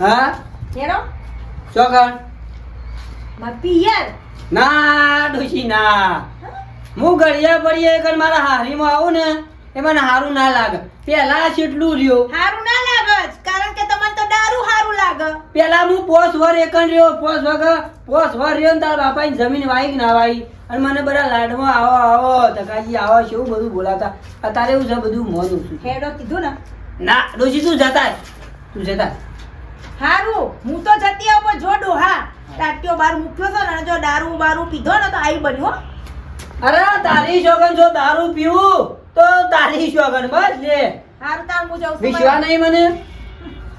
હા? હેરો ચોકણમાં પિયર. ના ડોશી ના. હું? ઘડિયા પડીએ કર મારા હારીમાં આવું ને એ મને હારું ના લાગે. પેલા કેટલું રહ્યો. હારું ના લાગે કારણ કે તમને તો દારૂ હારું લાગે. પેલા હું પોસ વર એકન રહ્યો પોસ વગર પોસ વર રહ્યો ને તારા બાપાની જમીન વાઈ ના વાઈ. અને મને બધા લાડમાં આવો આવો તકાજી આવો છે એવું બધું બોલાતા અત્યારે એવું છે બધું મોન છું. હેડો કીધું ને. ના ડોશી તું જતા. તું જતા. હારું હું તો જતી આવું પણ જો ડોહા ટાટ્યો બાર મૂક્યો છે ને જો દારૂ બારૂ પીધો ને તો આઈ બન્યો. અરે તારી શોગન જો દારૂ પીવું તો તારી શોગન બસ લે. હારું તાર હું જાઉં વિશ્વા નહીં મને?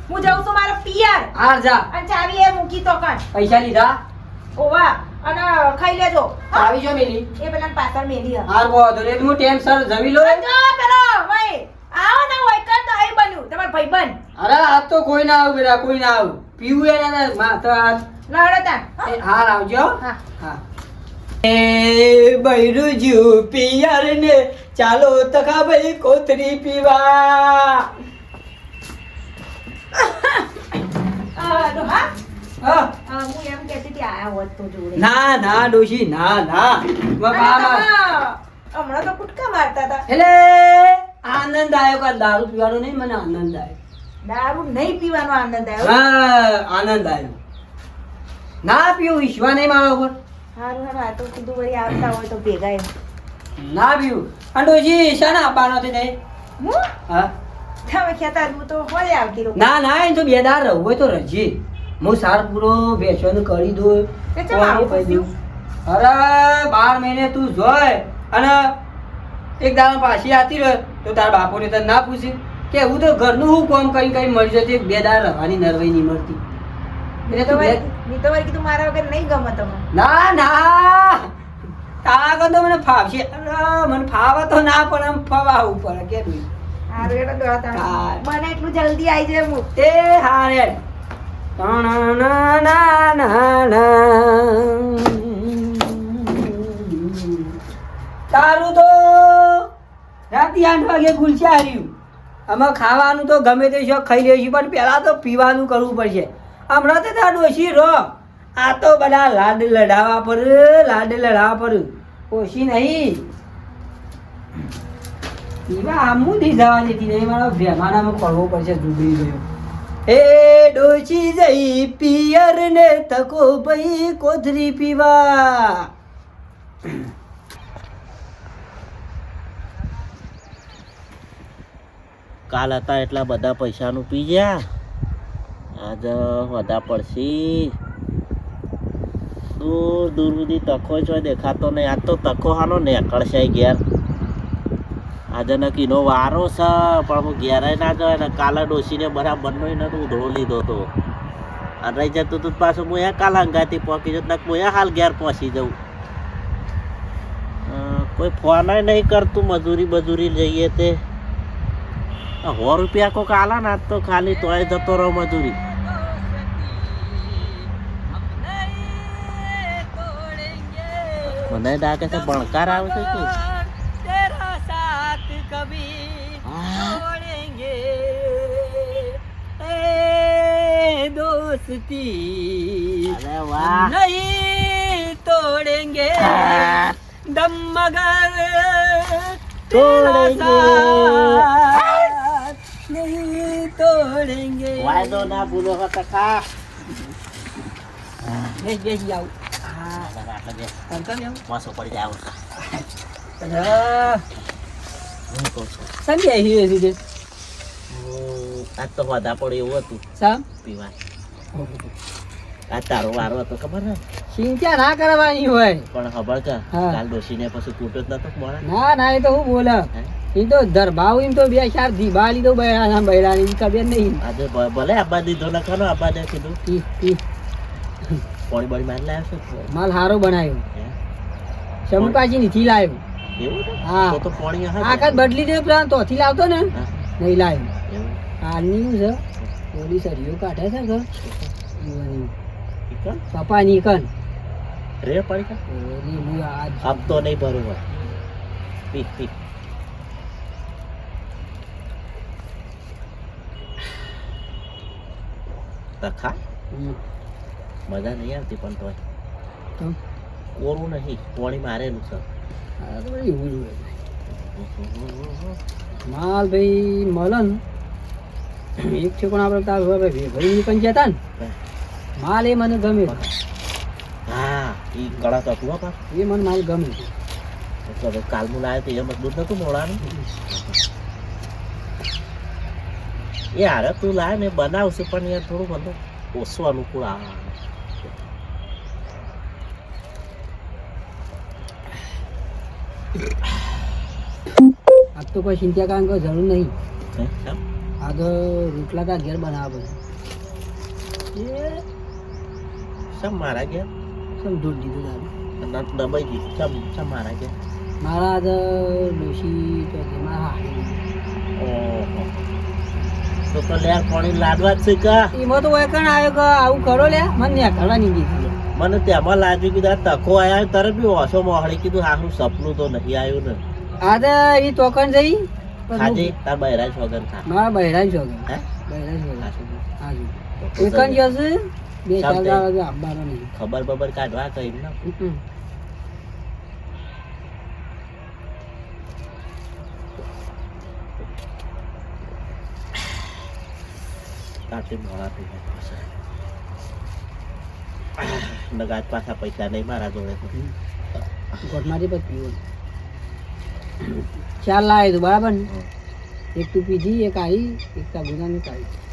હું જાઉં છું મારા પિયર. હાર જા. અને ચાવી એ મૂકી તો કાઢ પૈસા લીધા? ઓવા અને ખાઈ લેજો. આવી જો મેલી. એ પેલા પાછળ મેલી. હાર બહુ તો રે હું ટેમ સર જમી લો. પેલો ભાઈ આવો ને હોય કર તો આઈ બન્યું તમાર ભાઈબંધ અરે આજ તો કોઈ ના આવું બેટા કોઈ ના આવું. પીવું એને ને માત્ર આજ લડો તાર. હો. એ હાર આવજો હા. હા. એ બૈરુજુ પિયર ને ચાલો તખા ભાઈ કોથરી પીવા. ના ના ડોશી ના ના. હમણાં તો કુટકા મારતા હતા. એટલે આનંદ આવ્યો કે દારૂ પીવાનો નહીં મને આનંદ આવ્યો દારૂ નહીં પીવાનો આનંદ આવ્યો? હા આનંદ આવ્યો. ના પીવું ઈશ્વા નહીં મારા ઉપર. હારું હારું આ તો કીધું વળી આવતા હોય તો ભેગા એમ. ના પીવું. અને શાના આપવાનો છે તે હું? હા. તમે કહેતા હું તો હોય આવતી ના ના એ તો બે દાર રહું હોય તો રજી હું સાર પૂરો બેસવાનું કરી દઉં. અરે બાર મહિને તું જોય. અને એક દાડા પાછી આતી રહે તો તારા બાપોને તને ના પૂછ્યું કે હું તો ઘરનું હું કામ કરી કરી મળી જતી બે દાર રહેવાની નરવાઈ નહીં મળતી. કીધું મારા વગર નહીં ગમે તમે. ના ના. આગળ તો મને ફાવશે. મને ફાવે તો ના પણ આમ ફવાવું પડે કે. મને એટલું જલ્દી આવી જાય હું તે હારે ના ના ના તારું તો રાતે આઠ વાગે ગુલચા હાર્યું આમાં ખાવાનું તો ગમે તે શોખ ખાઈ લઈશું પણ પહેલાં તો પીવાનું કરવું પડશે. હમણાં તો ત્યાં ડોશી રો. આ તો બધા લાડ લડાવા પર, લાડ લડાવા પર. ઓછી નહીં. પીવા આમું જવાની હતી નહીં મારા ભેમાનામાં કરવો પડશે ડૂબી ગયો. એ ડોશી જઈ પિયર ને તકો ભાઈ કોથરી પીવા. કાલ હતા એટલા બધા પૈસાનું પી ગયા. આજ વધા પડશે. દૂર દૂર સુધી તકો છો દેખાતો નહીં. આજ તો તકો હાનો નીકળશે ઘેર. આજે નક્કીનો વારો છે, પણ હું ઘેરે ના જાય ને કાલે ડોસીને બરાબરનો નતો ઉધળો લીધો તો. અને રહી જતું તું પાછું હું એ કાલ અંગાથી પહોંચી જત ને હું હાલ ઘેર પહોંચી જઉં. કોઈ ફોન નહીં કરતું, મજૂરી બજૂરી જઈએ તે. સો રૂપિયા કોક આલા ને આજ તો ખાલી તોય જતો રહો મજૂરી મને લાગે છે ભણકાર આવે છે કે तेरा साथ कभी हाँ। छोड़ेंगे ए दोस्ती અરે વાહ नहीं तोड़ेंगे दम मगर तेरा तोड़ेंगे। તોડેંગે વાયદો ના ભૂલો હો કાકા બેસ બેસ જાવ જાવ પડી જાવ સંજય હીરે તો વાદા પડે એવું હતું સામ પીવા આ તારો વારો હતો ખબર ને સિંચા ના કરવાની હોય પણ ખબર છે કાલ ડોસીને પછી તૂટ્યો જ નતો મળે ના ના એ તો હું બોલા એ તો ધરભાવ એમ તો બે ચાર દીબાલી લીધો બૈરા બૈરાની ખબર નહીં. આજે ભલે આબા દીધો ન ખાનો આબા દે કીધું. ઈ, ઈ, પોણી બોડી મારી લાવ્યો છે. માલ હારો બનાવ્યો હે? શંકાજી નીથી લાવ્યો એવું હા. તો તો પોણી હા આકાશ બદલી દે પેલા તોથી લાવતો ને નહીં લાવ્યો. હાલની શું છે. પોલીસ હરિયો કાઢે છે કે પપ્પા ઈ કન રે પડી? ઓલી હું આ હપ્તો નહીં ભરવા પી પીક તખા ખાય મજા નહીં આવતી પણ તોય. તો? કોરું નહીં કોણી મારેલું છે. તો માલ ભાઈ મલન એક છે પણ આપણે તાર ભાઈ નીકળી જતા ને માલ એ મને ગમે. હા એ કડા તો હતું એ મને માલ ગમે. તો કાલ લાવ્યો તો એમ જ દૂધ નતું મોડાનું એ હારે તું લાવે ને બનાવશે પણ યાર થોડું મને ઓછું અનુકૂળ આવે આજ તો કોઈ ચિંતા કારણ કોઈ જરૂર નહીં. આગળ? રોટલા કા ઘેર બનાવવા પડે. એ શેમ મારા ગયા સમ દૂધ દીધું તારું? દબાઈ દીધું સમ સમ મારા ગયા મારા આજ ડોશી તો મારા ઓહો. તો તો લે પાણી લાડવા જ છે કા? એમાં તો હોય કણ આવ્યો કે આવું કરો લે મને ત્યાં કરવાની દીધી મને તેમાં લાગ્યું આ તકો આયા તરત બી ઓછો મોહળી કીધું આનું સપનું તો નહીં આવ્યું ને. આ તો એ તોકણ જઈ આજે તાર બૈરાજ વગર ખા મારા બહેરા જ વગર. હે બહેરા જ વગર. હાજુ એકન જશે બે ચાર આપવાનો નહીં. ખબર બબર કાઢવા કઈ ના તાતે મોડા જાય પાછા. નગાજ પાછા પૈસા નહીં મારા જોડે તો. ગોઠમાંથી પછી પીવો ચાર લાવે તું બરાબર ને. એક તું પીધી એક આવી એક તા ગુનાની કાઢી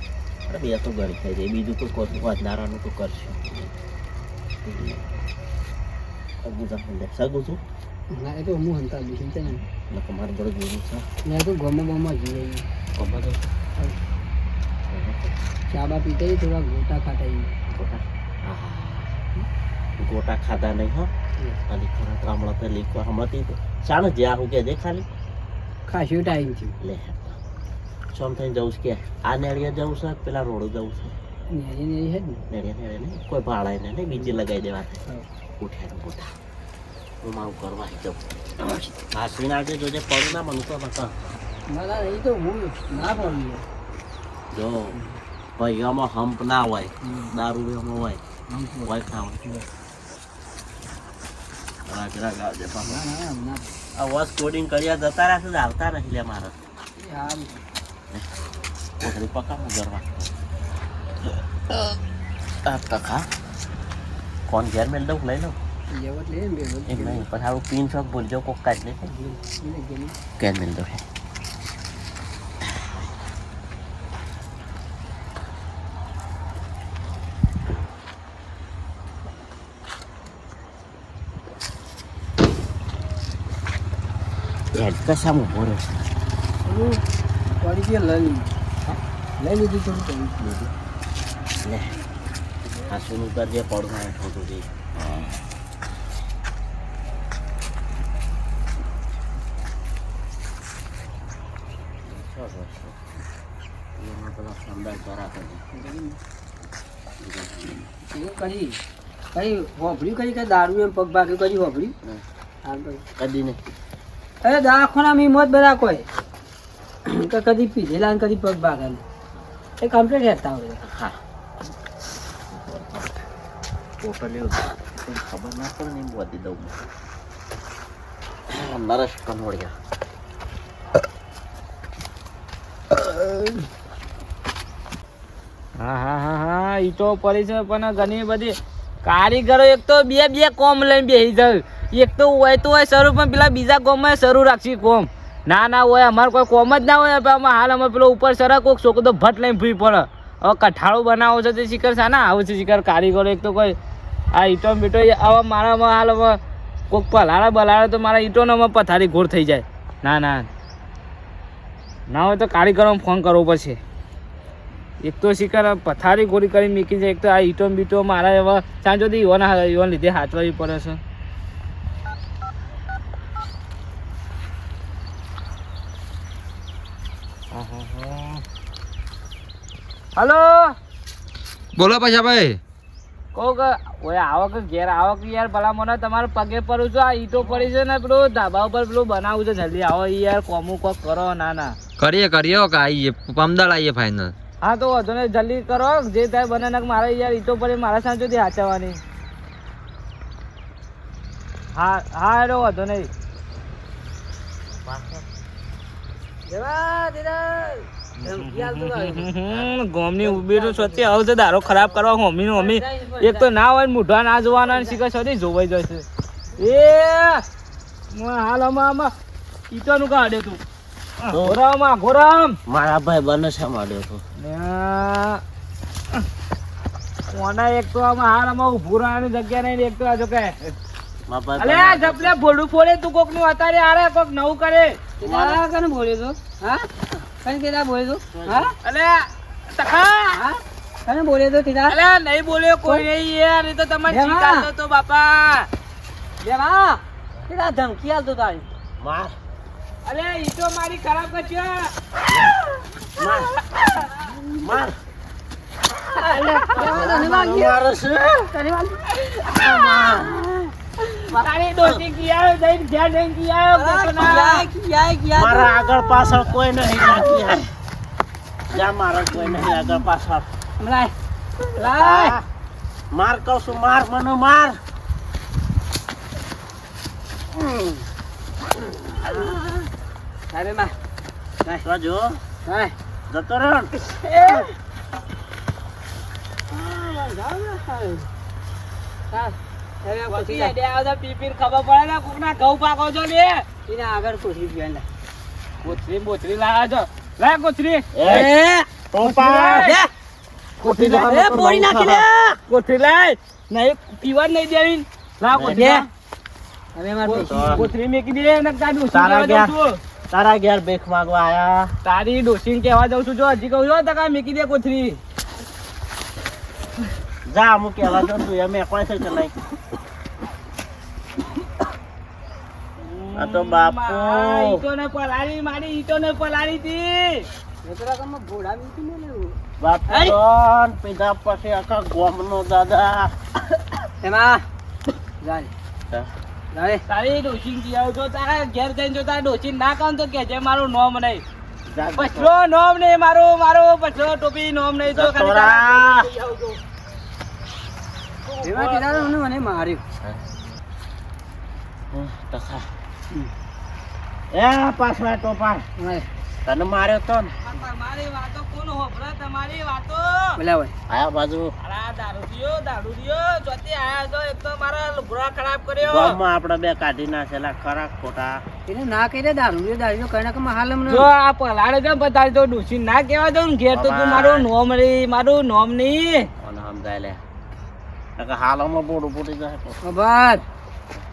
અરે બે તો ગળી થઈ જાય બીજું તો કોઈ વધનારાનું તો કરશું સગું છે અંદર. સગું છું ના એ તો હું હંતા દઈશ છે ને તમારી જોડે જોયું છે મેં તો ગમો ગમમાં જોઈએ ખબર છે? ચાબા પીતા થોડા ગોટા ખાતા. ગોટા. આહા. ગોટા ખાધા નહીં હો. ખાલી ખોરાક તો હમણાં તો લીક હમણાં થી શાણે જ્યાં હું કે ખાલી. ખાસ્યો ટાઈમ છે લે સોમ થઈને જવું કે આ નેળિયા જવું છે પેલા રોડ જવું છે? નેળિયા નેળિયા નહીં કોઈ ભાડા ને નહીં બીજી લગાવી દેવા. ઉઠ્યા ગોટા હું મારું કરવા જવું હાસવી જે જોજે પડું ના મને તો ના ના એ તો હું ના પડું જો. ભાઈ આમાં હંપ ના હોય દારૂ એમાં હોય. હોય. ખાવા. રાગ રાગ આવજે પાછા. ના ના ના આ વોસ કોડિંગ કર્યા જતા રહેશે તો આવતા નહીં લે મારે. કોથળી પકાવું ગરવા તખા કોણ ઘેર મેલ દઉં લઈ લઉં? વખત. નહીં પણ સારું પીન શોખ ભૂલજો કોક કાઢ લે. ઘેર મેલ દઉં. હેડ કશા ઊભો રહ્યો પડી ગયું લઈ લીધું. લઈ લીધું થોડું પડી લે આ સુનું કરજે પડું આવે કરજે એવું કરી? કઈ હોભળ્યું કઈ કઈ દારૂ એમ પગ ભાગ્યું કરી હોભળ્યું? કદી નહીં. અરે દવાખાના મી મોત બધા કોઈ. કે કદી પીધેલા ને કદી પગ ભાગે એ કમ્પ્લીટ રહેતા હોય. હા. ટોટલી ખબર ના પડે ને એમ દઉં નરેશ કનોડિયા. હા હા હા હા ઈ તો પડી છે પણ ઘણી બધી કારીગરો એક તો બે બે કોમ લઈને બેસી જાય. એક તો હોય તો હોય શરૂ, પણ પેલા બીજા કોમમાં શરૂ રાખશે કોમ ના ના હોય, અમારે કોઈ કોમ જ ના હોય, પણ હાલ અમે પેલો ઉપર સરા કોઈક છોકરો તો ભટ લઈને ફરી પડે. હવે કઠાળું બનાવો છે તે શિખર શાના આવું છે શિખર કારીગરો, એક તો કોઈ આ ઈટો બીટો આવા મારામાં હાલ હવે કોઈક પલાળા બલાળા તો મારા ઈટોનો અમે પથારી ઘોર થઈ જાય. ના ના. ના હોય તો કારીગરોને ફોન કરવો પડશે. એક તો શિકાર પથારી ગોળી કરી મૂકી છે, એક તો આ ઈટો બીટો મારા એવા સાંજો થી યુવાના યુવાન લીધે હાથવાવી પડે છે. હલો? બોલો પાછા ભાઈ. કહો કે ઓય આવક ઘેર આવક યાર ભલા મને તમારે પગે પડું છું. આ ઈટો પડી છે ને પેલું ધાબા ઉપર પેલું બનાવવું છે. જલ્દી આવો યાર કોમું કોક કરો ના ના. કરીએ કરીએ કે આવીએ પમદાળ આવીએ ફાઇનલ હા તો વાંધો નહીં. જલ્દી કરો. જે થાય બને ને મારે યાર ઈટો પડે મારા સાંજ સુધી આચવાની હા હા એનો વાંધો નહીં. તારે. ગોમની ઊભી તો સત્ય હવે તો દારો ખરાબ કરવા હોમી. નો હોમી એક તો ના હોય મૂઢા ના જોવાના ને શીખર સદી જોવાઈ જશે. એ હું હાલ આમાં આમાં. ઈટાનું કાઢે તું. ગોરામ આ ગોરામ મારા ભાઈ બને છે મળ્યો તો. કોના એક તો આમાં હાલ આમાં ઉભું રહેવાની જગ્યા નહીં એક તો આ જો કે. અલે જપલે ભોડું ફોડે તું કોકનું અત્યારે આરે કોક નવું કરે. બોલ્યો તો? હા? કને કેતા બોલ્યો તો? હા? અલે તખા હા? કને બોલ્યો તો તીધા અલે નહીં બોલ્યો કોઈ નહીં યાર એ તો તમારે? ચીકાતો તો બાપા. દેવા! તીધા ધમકી આલતો તારી? માર. અલે ઈ તો મારી ખરાબ કરજો માર. તને વાગ્યો મારે છે. તને વાગ્યું? મારા આગળ પાછળ કોઈ નહીં બાકી જા મારા કોઈ નહીં આગળ પાછળ. લાય, લાય. માર કહું છું માર મને માર. તારે માં. જો જતો રહ્યો ને. હા, હવે પછી પછી આવતા પીપીર ખબર પડે ને કોકના ઘઉં પાકો છો ને એના આગળ કોશિશ જોઈને કોથરી બોથરી લાયા છો. લાય કોથરી. એ, ટોપા. લે. કોઠી એ, જવાનું પોણી નાખી લે. કોથરી લાય. નહીં પીવા નહીં દેવી. લા કોથરી હવે મારે કોથરી મેકી દે ને તારી તારા ગયા. તારા ઘેર બેખ માંગવા આયા. તારી ડોશી કહેવા જાઉં છું જો હજી કહું છો તકા મેકી દે કોથરી. જા અમુક કહેવા દો તું એમ કોઈ છે કે આ તો બાપુ. મા, ને પલાળી મારી ઈંટો ને પલાળી હતી. બાપુ પીધા પછી આખા ગોમનો દાદા એમાં જાય. જાય. તારી ડોશી કહેવા જો તારા ઘેર જઈને જો તારા ડોશી ના કામ તો કહેજે મારું નોમ નહીં પછલો નોમ નહીં મારો મારો પછલો ટોપી નોમ નહીં કીધા તો મને મને માર્યું. એ પાછળ ટોપા ઓય, તને માર્યો તો ને. તમારી વાતો કોણ હોભળે? તમારી વાતો. બોલા હોય. આયા બાજુ. અલા દારૂડિયો દારૂડિયો જોતી આયા તો એક તો મારા લુગડા ખરાબ કર્યો ગામમાં આપણે બે કાઢી નાખેલા ખરા ખોટા. એને ના કહી દે દારૂ દારૂ કઈ ના હાલ અમને જો આ પલાડે તો ડૂસી ના કહેવા દઉં ને ઘેર તો તું મારું નોમ રહી મારું નોમ નહીં સમજાય લે? હાલોમાં બોડું પૂટી જાય.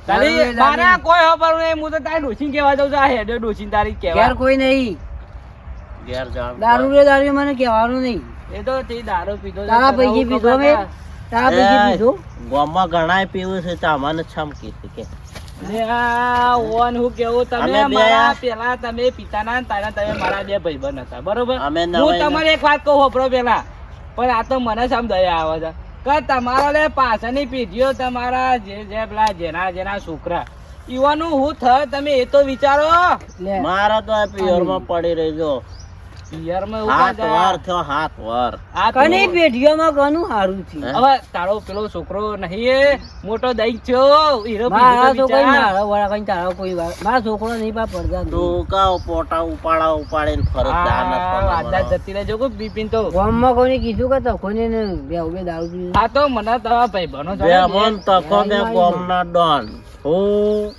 તારી દારૂ, કોઈ ખબર નહીં હું તો તારી ડોસી કહેવા દઉં છું આ હેડે ડોસી તારી ઘેર કોઈ નહીં. ઘેર જવાનું દારૂ રે દારૂ મને કહેવાનું નહીં. એ તો તે દારૂ પીધો તારા પૈકી પીધો ખબર તારા પૈકી પીધો. ગામમાં ઘણાય પીવું છે તો અમને છમકી છે કે. ઓન હું કેવું તમે મારા પેલા તમે પિતાના ને તારા તમે મારા બે ભાઈબંધ હતા બરોબર? હું તમારે એક વાત કહું હોપરો પેલા. પણ આ તો મને સામ દયા આવે છે. કે તમારા લે પાછળની પેઢીઓ તમારા જે જે પેલા જેના જેના છોકરા. યુવાનું હું થ તમે એ તો વિચારો. મારા તો આ પિયરમાં પડી રહી જો પિયરમાં હાથ વાર થયો હાથ વાર. આ તો- કની પેઢીઓમાં ઘણું સારું થયું. હવે તારો પેલો છોકરો નહીં મોટો દઈ થયો. હીરો મારા તો કઈ મારા વાળા કઈ તારા કોઈ વાર મારા છોકરો નહીં પા પડદા તું પોટા ઉપાડા ઉપાડીને ફરજ નથી વાદા જતી રહેજો કોઈ બિપિન તો. ગામમાં કોઈને કીધું કે તો કોને ને બે ઉભે દારૂ પી આ તો મને તમારા ભાઈ બનો બે મન તકો બે ગોમના ડોન. હું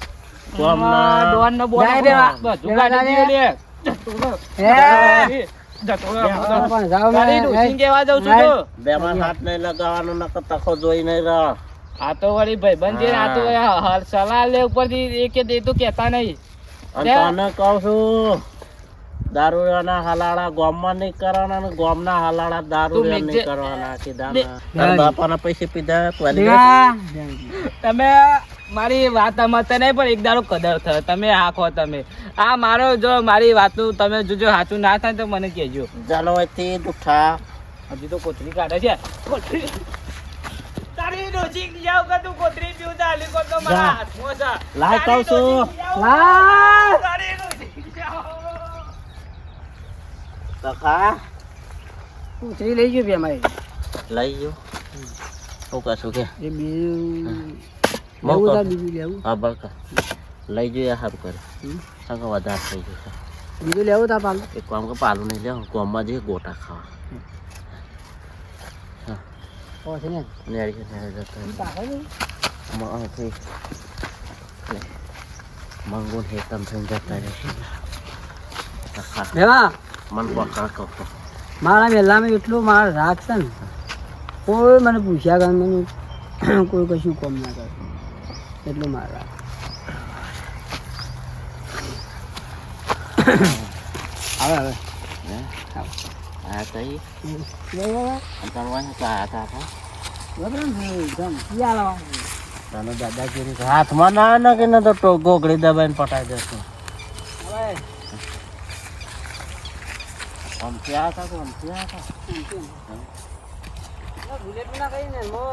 ગોમના ડોન નો બોલ તારી ને, ડોશીને હે. કહેવા જાઉં છું તો. બે માં હાથ નહીં લગાવવાનો નકર તકો જોઈ નહીં રહ. આ તો વળી ભાઈબંધ છે ને, આ તો હર સલાહ લે ઉપરથી એ કે તે તો કહેતા નહીં. અને તને કહું છું દારૂના હલાડા ગામમાં નહીં કરવાના ગોમના ગામના હલાડા દારૂ નહીં કરવાના કીધા ના. બાપાના પૈસે પીધા તમે મારી વાત સમજતા નહીં પણ એક દારૂ કદર થયો. તમે આખો તમે. આ મારો જો મારી વાતનું તમે જોજો સાચું ના થાય તો મને કહેજો. ચાલો અહીંથી દુઠા. હજી તો કોથળી કાઢે છે. કોથળી. તારી ડોશી જાવ કે તું કોથળી પીવું તો હાલી કોતો મારા હાથમાં છે. લાય કહું છું. લાય. તારી ડોશી જાવ. તખા કોથળી લઈ ગયો બે મારી લઈ ગયો. શું કશું કે? એ બીજું લેવું બીજું લેવું. હા બળકા લઈ જોઈએ સારું કરે હમ. વધારે થઈ જશે બીજું લેવું તા પાલ? એક કામ કે પાલું નહીં લેવું કોમમાં જઈએ ગોટા ખાવા. મંગુન હેતમ થઈને જતા રહેશે મન પકડ કરતો મારા મેલામાં એટલું મારા રાખ છે ને. કોઈ મને પૂછ્યા કરે મને કોઈ કશું કોમ ના કરે. એટલું મારા હવે હવે હે? આવો. આ તઈ હમ. બરાબર અંતરવાય તો આયા તા હતા બરાબર ને? યાર આવા. તને દાદાગીરી તો હાથમાં ના ના કે ના તો ગોગળી દબાઈને પટાઈ હવે આમ ત્યાં હતા આમ ત્યાં હતા બુલેટ ના કહીને મો